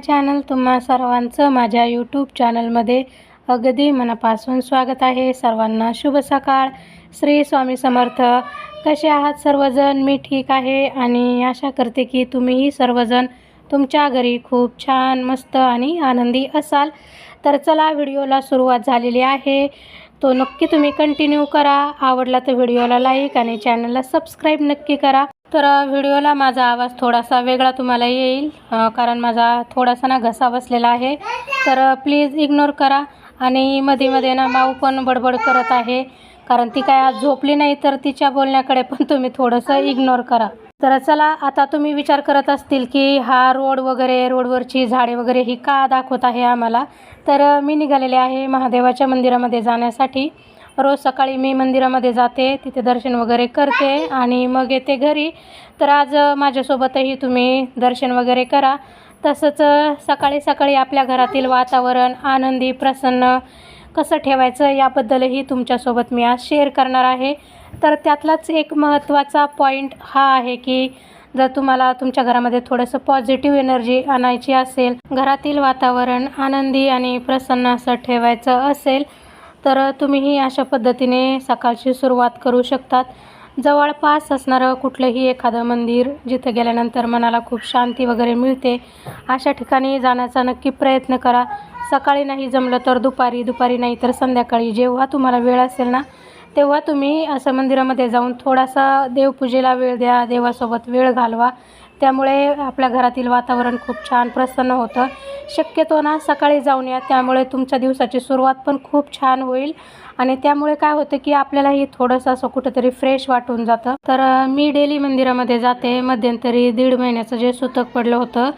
Channel तुम्हा सर्वांचं माझ्या यूट्यूब चॅनलमध्ये अगदी मनापासून स्वागत आहे. सर्वांना शुभ सकाळ. श्री स्वामी समर्थ कसे आहात सर्वजण? मी ठीक आहे आणि आशा करते की तुम्हीही सर्वजण तुमच्या घरी खूप छान मस्त आणि आनंदी असाल. तर चला व्हिडिओला सुरुवात झालेली आहे. तो नक्की तुम्ही कंटिन्यू करा. आवडला तर व्हिडिओला लाईक आणि चॅनलला सबस्क्राईब नक्की करा. तर व्हिडिओला माझा आवाज थोडासा वेगळा तुम्हाला येईल कारण माझा थोडासा ना घसा बसलेला आहे. तर प्लीज इग्नोर करा आणि मध्ये मध्ये ना माऊ पण बडबड करत आहे कारण ती काय आज झोपली नाही तर तिच्या बोलण्याकडे पण तुम्ही थोडंसं इग्नोर करा. तर चला आता तुम्ही विचार करत असतील की हा रोड वगैरे रोडवरची झाडे वगैरे ही का दाखवत आहे आम्हाला? तर मी निघालेले आहे महादेवाच्या मंदिरामध्ये जाण्यासाठी. रोज सकाळी मी मंदिरामध्ये जाते तिथे दर्शन वगैरे करते आणि मग येते घरी. तर आज माझ्यासोबतही तुम्ही दर्शन वगैरे करा. तसंच सकाळी सकाळी आपल्या घरातील वातावरण आनंदी प्रसन्न कसं ठेवायचं याबद्दलही तुमच्यासोबत मी आज शेअर करणार आहे. तर त्यातलाच एक महत्त्वाचा पॉईंट हा आहे की जर तुम्हाला तुमच्या घरामध्ये थोडंसं पॉझिटिव्ह एनर्जी आणायची असेल घरातील वातावरण आनंदी आणि प्रसन्न असं ठेवायचं असेल तर तुम्हीही अशा पद्धतीने सकाळची सुरुवात करू शकतात. जवळपास असणारं कुठलंही एखादं मंदिर जिथं गेल्यानंतर मनाला खूप शांती वगैरे मिळते अशा ठिकाणी जाण्याचा नक्की प्रयत्न करा. सकाळी नाही जमलं तर दुपारी दुपारी नाही तर संध्याकाळी. जेव्हा तुम्हाला वेळ असेल ना तेव्हा तुम्ही असं मंदिरामध्ये जाऊन थोडासा देवपूजेला वेळ द्या देवासोबत वेळ घालवा. त्यामुळे आपल्या घरातील वातावरण खूप छान प्रसन्न होतं. शक्यतो ना सकाळी जाऊन या. त्यामुळे तुमच्या दिवसाची सुरुवात पण खूप छान होईल. आणि त्यामुळे काय होतं की आपल्यालाही थोडंसं असं कुठंतरी फ्रेश वाटून जातं. तर मी डेली मंदिरामध्ये जाते. मध्यंतरी दीड महिन्याचं जे सुतक पडलं होतं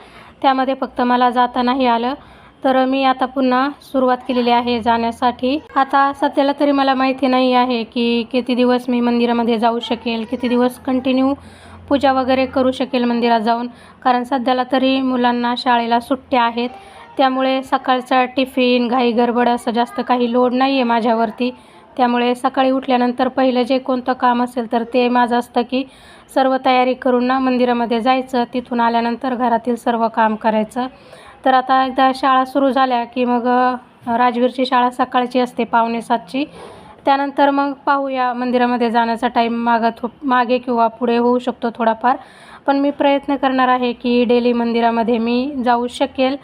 त्यामध्ये फक्त मला जाता नाही आलं. तर मी आता पुन्हा सुरुवात केलेली आहे जाण्यासाठी. आता सध्याला तरी मला माहिती नाही आहे की किती दिवस मी मंदिरामध्ये जाऊ शकेल किती दिवस कंटिन्यू पूजा वगैरे करू शकेल मंदिरात जाऊन. कारण सध्याला तरी मुलांना शाळेला सुट्ट्या आहेत. त्यामुळे सकाळचा टिफिन घाई गडबड असं जास्त काही लोड नाही आहे माझ्यावरती. त्यामुळे सकाळी उठल्यानंतर पहिलं जे कोणतं काम असेल तर ते माझं असतं की सर्व तयारी करून ना मंदिरामध्ये जायचं. तिथून आल्यानंतर घरातील सर्व काम करायचं. तर आता एकदा शाळा सुरू झाल्या की मग राजवीरची शाळा सकाळची असते पावणे सातची. त्यानंतर मग पाहूया मंदिरामध्ये जाण्याचा टाईम मागा थो मागे किंवा पुढे होऊ शकतो थोडाफार. पण मी प्रयत्न करणार आहे की डेली मंदिरामध्ये मी जाऊ शकेल.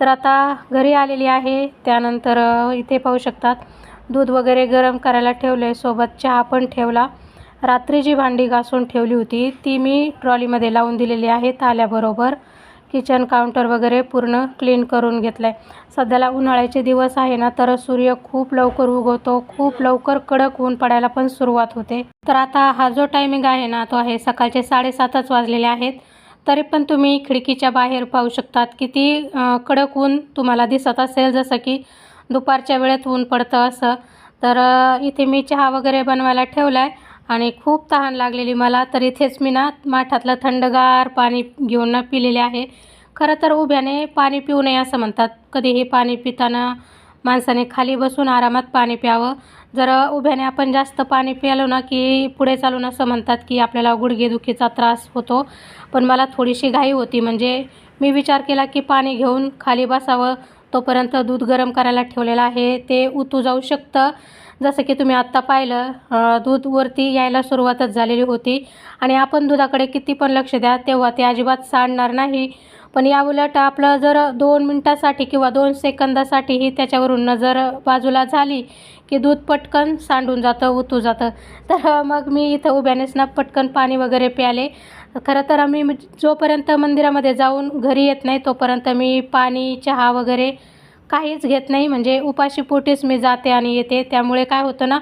तर आता घरी आलेली आहे. त्यानंतर इथे पाहू शकतात. दूध वगैरे गरम करायला ठेवले सोबत चहा पण ठेवला. रात्री जी भांडी घासून ठेवली होती ती मी ट्रॉलीमध्ये लावून दिलेली आहेत आल्याबरोबर. किचन काउंटर वगैरे पूर्ण क्लीन करून घेतलं आहे सध्याला उन्हाळ्याचे दिवस आहे ना तर सूर्य खूप लवकर उगवतो. खूप लवकर कडक ऊन पडायला पण सुरुवात होते. तर आता हा जो टायमिंग आहे ना तो आहे सकाळचे साडेसातच वाजलेले आहेत. तरी पण तुम्ही खिडकीच्या बाहेर पाहू शकतात किती कडक ऊन तुम्हाला दिसत असेल. जसं की दुपारच्या वेळेत ऊन पडतं असं. तर इथे मी चहा वगैरे बनवायला ठेवला आहे आणि खूप तहान लागलेली मला. तर इथेच मी ना माठातलं थंडगार पाणी घेऊन ना पिलेले आहे. खरं तर उभ्याने पाणी पिऊ नये असं म्हणतात. कधीही पाणी पिताना माणसाने खाली बसून आरामात पाणी प्यावं. जर उभ्याने आपण जास्त पाणी प्यालो ना की पुढे चालून असं म्हणतात की आपल्याला गुडघेदुखीचा त्रास होतो. पण मला थोडीशी घाई होती. म्हणजे मी विचार केला की पाणी घेऊन खाली बसावं. तोपर्यंत दूध गरम करायला ठेवलेलं आहे. ते उतू जाऊ शकतं. जसं की तुम्ही आत्ता पाहिलं दूध वरती यायला सुरुवातच झालेली होती. आणि आपण दुधाकडे किती पण लक्ष द्या तेव्हा ते अजिबात सांडणार नाही. पण या उलट आपलं जर दोन मिनटासाठी किंवा दोन सेकंदासाठीही त्याच्यावरून नजर बाजूला झाली की दूध पटकन सांडून जातं उतू जातं. तर मग मी इथं उभ्यानेच ना पटकन पाणी वगैरे प्याले. खरं तर आम्ही जोपर्यंत मंदिरामध्ये जाऊन घरी येत नाही तोपर्यंत मी पाणी चहा वगैरे काहीच घेत नाही. म्हणजे उपाशी पोटीच मी जाते आणि येते. त्यामुळे काय होतं ना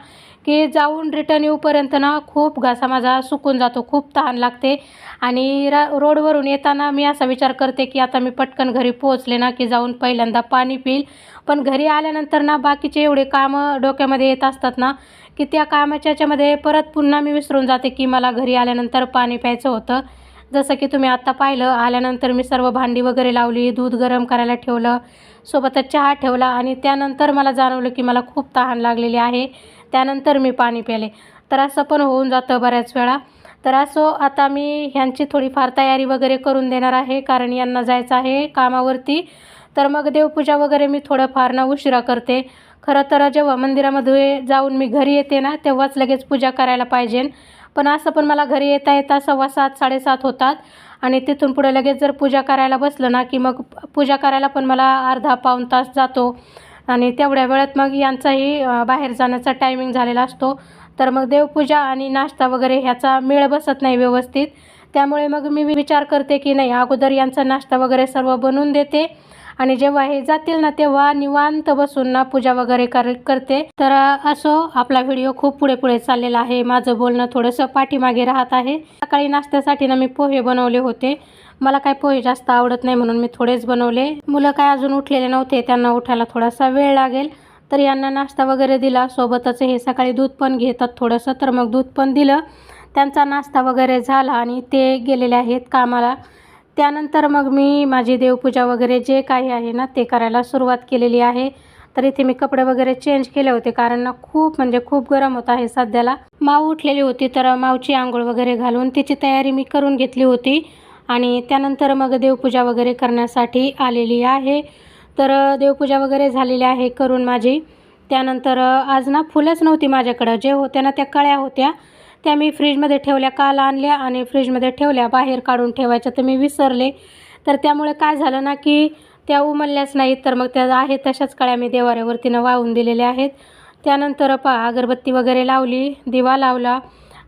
की जाऊन रिटर्न येऊपर्यंत ना खूप घासा माझा सुकून जातो. खूप तहान लागते. आणि रा रोडवरून येताना मी असा विचार करते की आता मी पटकन घरी पोहोचले ना की जाऊन पहिल्यांदा पाणी पिईल. पण घरी आल्यानंतर ना बाकीचे एवढे कामं डोक्यामध्ये येत असतात ना की त्या कामाच्या याच्यामध्ये परत पुन्हा मी विसरून जाते की मला घरी आल्यानंतर पाणी प्यायचं होतं. जसं की तुम्ही आत्ता पाहिलं आल्यानंतर मी सर्व भांडी वगैरे लावली दूध गरम करायला ठेवलं. सोबतच चहा ठेवला आणि त्यानंतर मला जाणवलं की मला खूप तहान लागलेली आहे. त्यानंतर मी पाणी प्याले. तर असं पण होऊन जातं बऱ्याच वेळा. तर असो आता मी ह्यांची थोडीफार तयारी वगैरे करून देणार आहे कारण यांना जायचं आहे कामावरती. तर मग देवपूजा वगैरे मी थोडंफार ना उशिरा करते. खरं तर जेव्हा मंदिरामध्ये जाऊन मी घरी येते ना तेव्हाच लगेच पूजा करायला पाहिजे. पण असं पण मला घरी येता येता सव्वा सात साडेसात होतात. आणि तिथून पुढे लगेच जर पूजा करायला बसलं ना की मग पूजा करायला पण मला अर्धा पाऊण तास जातो. आणि तेवढ्या वेळात मग यांचाही बाहेर जाण्याचा टायमिंग झालेला असतो. तर मग देवपूजा आणि नाश्ता वगैरे ह्याचा मेळ बसत नाही व्यवस्थित. त्यामुळे मग मी विचार करते की नाही अगोदर यांचा नाश्ता वगैरे सर्व बनवून देते. आणि जेव्हा हे जातील ना तेव्हा निवांत बसून ना पूजा वगैरे कर करते. तर असो आपला व्हिडिओ खूप पुढे पुढे चाललेला आहे. माझं बोलणं थोडंसं पाठीमागे राहत आहे. सकाळी नाश्त्यासाठी ना मी पोहे बनवले होते. मला काय पोहे जास्त आवडत नाही म्हणून मी थोडेच बनवले. मुलं काय अजून उठलेले नव्हते त्यांना उठायला थोडासा वेळ लागेल. तर यांना नाश्ता वगैरे दिला. सोबतच हे सकाळी दूध पण घेतात थोडंसं. तर मग दूध पण दिलं. त्यांचा नाश्ता वगैरे झाला आणि ते गेलेले आहेत कामाला. त्यानंतर मग मी माझी देवपूजा वगैरे जे काही आहे ना ते करायला सुरुवात केलेली आहे. तर इथे मी कपडे वगैरे चेंज केले होते कारण ना खूप म्हणजे खूप गरम होत आहे सध्याला. माऊ उठलेली होती तर माऊची आंघोळ वगैरे घालून तिची तयारी मी करून घेतली होती. आणि त्यानंतर मग देवपूजा वगैरे करण्यासाठी आलेली आहे. तर देवपूजा वगैरे झालेली आहे करून माझी. त्यानंतर आज ना फुलंच नव्हती माझ्याकडं. जे होत्या ना त्या कळ्या होत्या. त्या मी फ्रीजमध्ये ठेवल्या काल आणल्या आणि फ्रीजमध्ये ठेवल्या बाहेर काढून ठेवायच्या तर मी विसरले. तर त्यामुळे काय झालं ना की त्या उमलल्याच नाहीत तर मग त्या आहेत तशाच कळ्या मी देवाऱ्यावरतीनं वाहून दिलेल्या आहेत. त्यानंतर पा अगरबत्ती वगैरे लावली दिवा लावला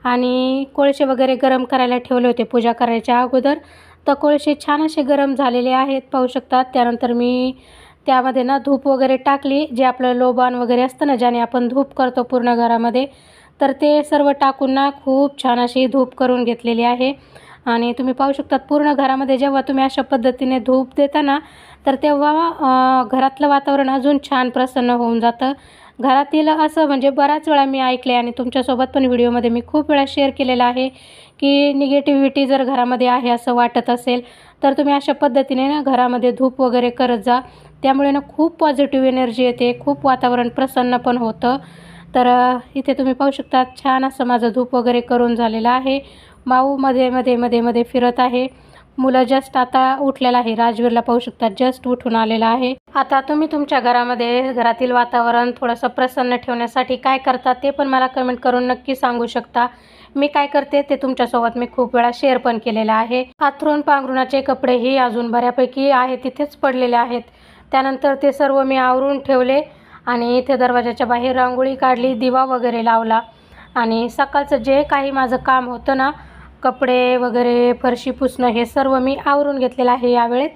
आणि कोळसे वगैरे गरम करायला ठेवले होते पूजा करायच्या अगोदर. तर कोळसे छान असे गरम झालेले आहेत पाहू शकतात. त्यानंतर मी त्यामध्ये ना धूप वगैरे टाकली जे आपलं लोबान वगैरे असतं ना ज्याने आपण धूप करतो पूर्ण घरामध्ये तर ते सर्व टाकून ना खूप छान अशी धूप करून घेतलेली आहे. आणि तुम्ही पाहू शकतात पूर्ण घरामध्ये जेव्हा तुम्ही अशा पद्धतीने धूप देता ना तर तेव्हा घरातलं वातावरण अजून छान प्रसन्न होऊन जातं. घरातील असं म्हणजे बऱ्याच वेळा मी ऐकले आणि तुमच्यासोबत पण व्हिडिओमध्ये मी खूप वेळा शेअर केलेला आहे की निगेटिव्हिटी जर घरामध्ये आहे असं वाटत असेल तर तुम्ही अशा पद्धतीने ना घरामध्ये धूप वगैरे करत जा. त्यामुळे ना खूप पॉझिटिव्ह एनर्जी येते खूप वातावरण प्रसन्न पण होतं. तर इथे तुम्ही पाहू शकता छान असं माझं धूप वगैरे करून झालेलं आहे. माऊ मध्ये मध्ये मध्ये मध्ये फिरत आहे. मुलं जस्ट आता उठलेलं आहे. राजवीरला पाहू शकता जस्ट उठून आलेला आहे. आता तुम्ही तुमच्या घरामध्ये घरातील वातावरण थोडंसं प्रसन्न ठेवण्यासाठी काय करता ते पण मला कमेंट करून नक्की सांगू शकता. मी काय करते ते तुमच्यासोबत मी खूप वेळा शेअर पण केलेलं आहे. आथरून पांघरुणाचे कपडेही अजून बऱ्यापैकी आहे तिथेच पडलेले आहेत. त्यानंतर ते सर्व मी आवरून ठेवले. आणि इथे दरवाजाच्या बाहेर रांगोळी काढली दिवा वगैरे लावला. आणि सकाळचं जे काही माझं काम होतं ना कपडे वगैरे फरशी पुसणं हे सर्व मी आवरून घेतलेलं आहे यावेळेत.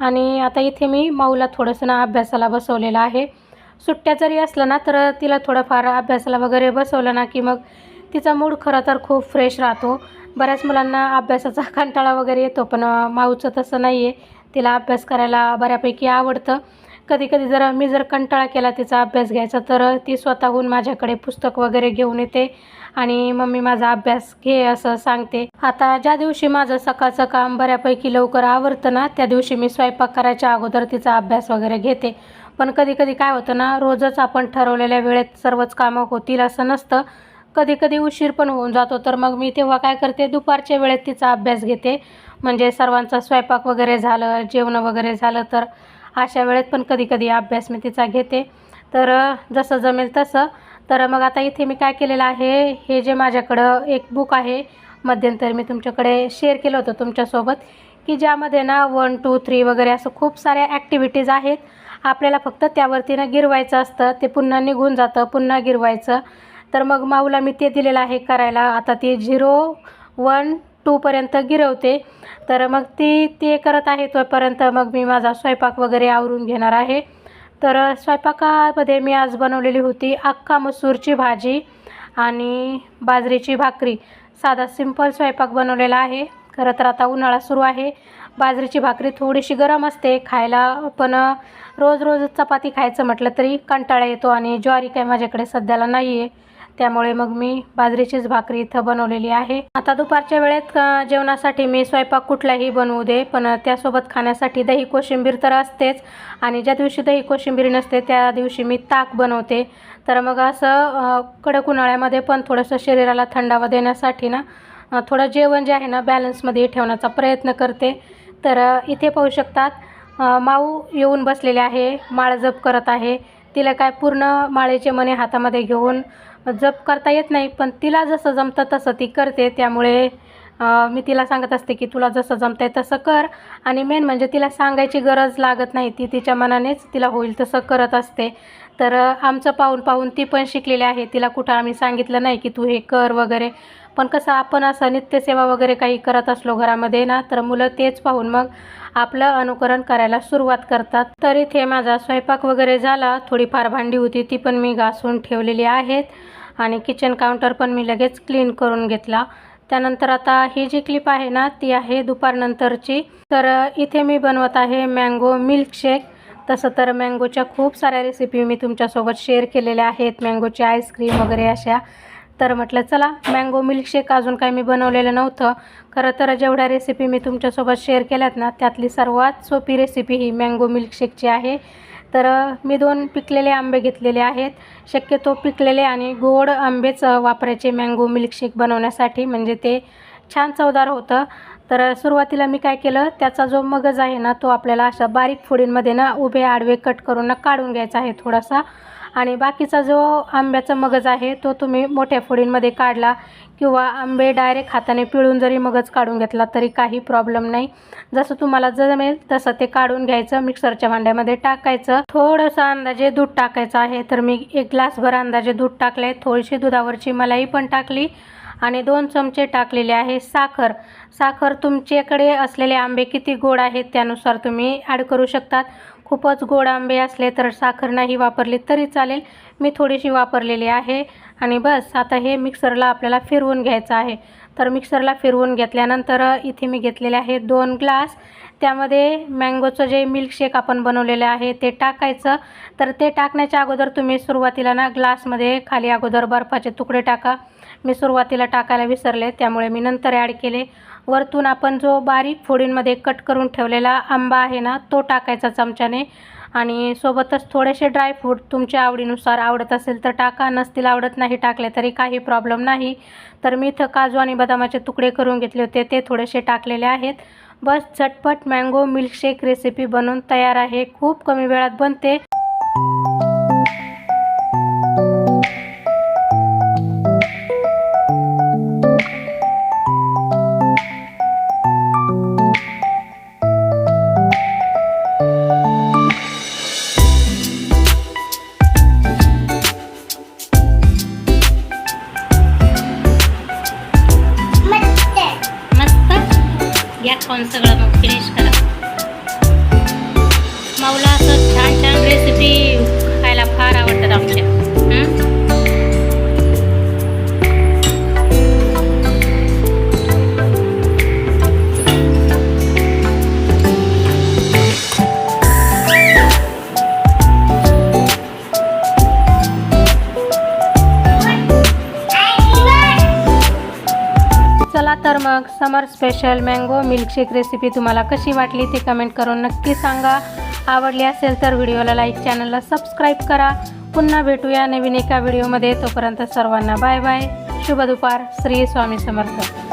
आणि आता इथे मी माऊला थोडंसं ना अभ्यासाला बसवलेलं आहे. सुट्ट्या जरी असलं ना तर तिला थोडंफार अभ्यासाला वगैरे बसवलं ना की मग तिचा मूड खरं तर खूप फ्रेश राहतो. बऱ्याच मुलांना अभ्यासाचा कंटाळा वगैरे येतो पण माऊचं तसं नाही आहे तिला अभ्यास करायला बऱ्यापैकी आवडतं. कधी कधी जर मी जर कंटाळा केला तिचा अभ्यास घ्यायचा तर ती स्वतःहून माझ्याकडे पुस्तक वगैरे घेऊन येते आणि मम्मी माझा अभ्यास घे असं सांगते. आता ज्या दिवशी माझं सकाळचं काम बऱ्यापैकी लवकर आवरतं ना त्या दिवशी मी स्वयंपाक करायच्या अगोदर तिचा अभ्यास वगैरे घेते. पण कधी कधी काय होतं ना रोजच आपण ठरवलेल्या वेळेत सर्वच कामं होतील असं नसतं. कधी कधी उशीर पण होऊन जातो तर मग मी तेव्हा काय करते दुपारच्या वेळेत तिचा अभ्यास घेते. म्हणजे सर्वांचा स्वयंपाक वगैरे झालं जेवण वगैरे झालं तर अशा वेळेत पण कधी कधी अभ्यास मी तिचा घेते. तर जसं जमेल तसं. तर मग आता इथे मी काय केलेलं आहे हे जे माझ्याकडं एक बुक आहे मध्यंतरी मी तुमच्याकडे शेअर केलं होतं तुमच्यासोबत की ज्यामध्ये ना वन टू थ्री वगैरे असं खूप साऱ्या ॲक्टिव्हिटीज आहेत. आपल्याला फक्त त्यावरती ना गिरवायचं असतं ते पुन्हा निघून जातं पुन्हा गिरवायचं. तर मग माऊला मी ते दिलेलं आहे करायला. आता ते झिरो वन टूपर्यंत गिरवते. तर मग ती ते करत आहे तोपर्यंत मग मी माझा स्वयंपाक वगैरे आवरून घेणार आहे. तर स्वयंपाकामध्ये मी आज बनवलेली होती अख्खा मसूरची भाजी आणि बाजरीची भाकरी. साधा सिंपल स्वयंपाक बनवलेला आहे. खरं तर आता उन्हाळा सुरू आहे. बाजरीची भाकरी थोडीशी गरम असते. खायला पण रोज रोज चपाती खायचं म्हटलं तरी कंटाळा येतो आणि ज्वारी काय माझ्याकडे सध्याला नाही आहे त्यामुळे मग मी बाजरीचीच भाकरी इथं बनवलेली आहे. आता दुपारच्या वेळेत जेवणासाठी मी स्वयंपाक कुठलाही बनवू दे पण त्यासोबत खाण्यासाठी दही कोशिंबीर तर असतेच. आणि ज्या दिवशी दही कोशिंबीर नसते त्या दिवशी मी ताक बनवते. तर मग असं कडक उन्हाळ्यामध्ये पण थोडंसं शरीराला थंडावा देण्यासाठी ना थोडं जेवण जे आहे ना बॅलन्समध्ये ठेवण्याचा प्रयत्न करते. तर इथे पाहू शकतात माऊ येऊन बसलेले आहे माळ जप करत आहे. तिला काय पूर्ण माळेचे मणे हातामध्ये घेऊन जप करता येत नाही पण तिला जसं जमतं तसं ती करते. त्यामुळे मी तिला सांगत असते की तुला जसं जमतं आहे तसं कर. आणि मेन म्हणजे तिला सांगायची गरज लागत नाही. ती तिच्या मनानेच तिला होईल तसं करत असते. तर आमचं पाहून पाहून ती पण शिकलेली आहे. तिला कुठं आम्ही सांगितलं नाही की तू हे कर वगैरे. पण कसं आपण असं नित्यसेवा वगैरे काही करत असलो घरामध्ये ना तर मुलं तेच पाहून मग आपलं अनुकरण करायला सुरुवात करतात. तर इथे माझा स्वयंपाक वगैरे झाला. थोडीफार भांडी होती ती पण मी घासून ठेवलेली आहेत. आणि किचन काउंटर पण मी लगेच क्लीन करून घेतला. त्यानंतर आता ही जी क्लिप आहे ना ती आहे दुपारनंतरची. तर इथे मी बनवत आहे मँगो मिल्कशेक तसं तर मँगोच्या खूप साऱ्या रेसिपी मी तुमच्यासोबत शेअर केलेल्या आहेत. मँगोची आईस्क्रीम वगैरे अशा. तर म्हटलं चला मँगो मिल्कशेक अजून काही मी बनवलेलं नव्हतं. खरं तर जेवढ्या रेसिपी मी तुमच्यासोबत शेअर केल्यात ना त्यातली सर्वात सोपी रेसिपी ही मँगो मिल्कशेकची आहे. तर मी दोन पिकलेले आंबे घेतलेले आहेत. शक्यतो पिकलेले आणि गोड आंबेच वापरायचे मँगो मिल्कशेक बनवण्यासाठी. म्हणजे ते छान चवदार होतं. तर सुरुवातीला मी काय केलं त्याचा जो मगज आहे ना तो आपल्याला अशा बारीक फोडींमध्ये ना उभे आडवे कट करून ना काढून घ्यायचा आहे थोडासा. आणि बाकीचा जो आंब्याचा मगज आहे तो तुम्ही मोठ्या फोडींमध्ये काढला किंवा आंबे डायरेक्ट हाताने पिळून जरी मगज काढून घेतला तरी काही प्रॉब्लेम नाही. जसं तुम्हाला जमेल तसं ते काढून घ्यायचं मिक्सरच्या भांड्यामध्ये टाकायचं. थोडंसं अंदाजे दूध टाकायचं आहे तर मी एक ग्लासभर अंदाजे दूध टाकले थोडीशी दुधावरची मलाई पण टाकली आणि दोन चमचे टाकलेले आहे साखर. साखर तुमच्याकडे असलेले आंबे किती गोड आहेत त्यानुसार तुम्ही ॲड करू शकतात. खूपच गोड आंबे असले तर साखर नाही वापरली तरी चालेल. मी थोडीशी वापरलेली आहे. आणि बस आता हे मिक्सरला आपल्याला फिरवून घ्यायचं आहे. तर मिक्सरला फिरवून घेतल्यानंतर इथे मी घेतलेले आहे दोन ग्लास. त्यामध्ये मँगोचं जे मिल्कशेक आपण बनवलेलं आहे ते टाकायचं. तर ते टाकण्याच्या अगोदर तुम्ही सुरुवातीला ना ग्लासमध्ये खाली अगोदर बर्फाचे तुकडे टाका. मी सुरुवातीला टाकायला विसरले त्यामुळे मी नंतर ॲड केले. वरतून आपण जो बारीक फोडींमध्ये कट करून ठेवलेला आंबा आहे ना तो टाकायचा चमच्याने. आणि सोबतच थोडेसे ड्रायफ्रूट तुमच्या आवडीनुसार आवडत असेल तर टाका. नसतील आवडत नाही टाकले तरी काही प्रॉब्लेम नाही. तर मी इथं काजू आणि बदामाचे तुकडे करून घेतले होते ते थोडेसे टाकलेले आहेत. बस झटपट मँगो मिल्कशेक रेसिपी बनवून तयार आहे. खूप कमी वेळात बनते. घ्या सगळं मग फिनिश करा. माऊला असं छान छान रेसिपी खायला फार आवडतात आमच्या. तर मग summer special mango milkshake recipe तुम्हाला कशी वाटली ते कमेंट करून नक्की सांगा. आवडली असेल तर व्हिडिओला लाईक चॅनलला सबस्क्राईब करा. पुन्हा भेटूया नवीन एका व्हिडिओमध्ये तोपर्यंत सर्वांना बाय बाय शुभ दुपार. श्री स्वामी समर्थ.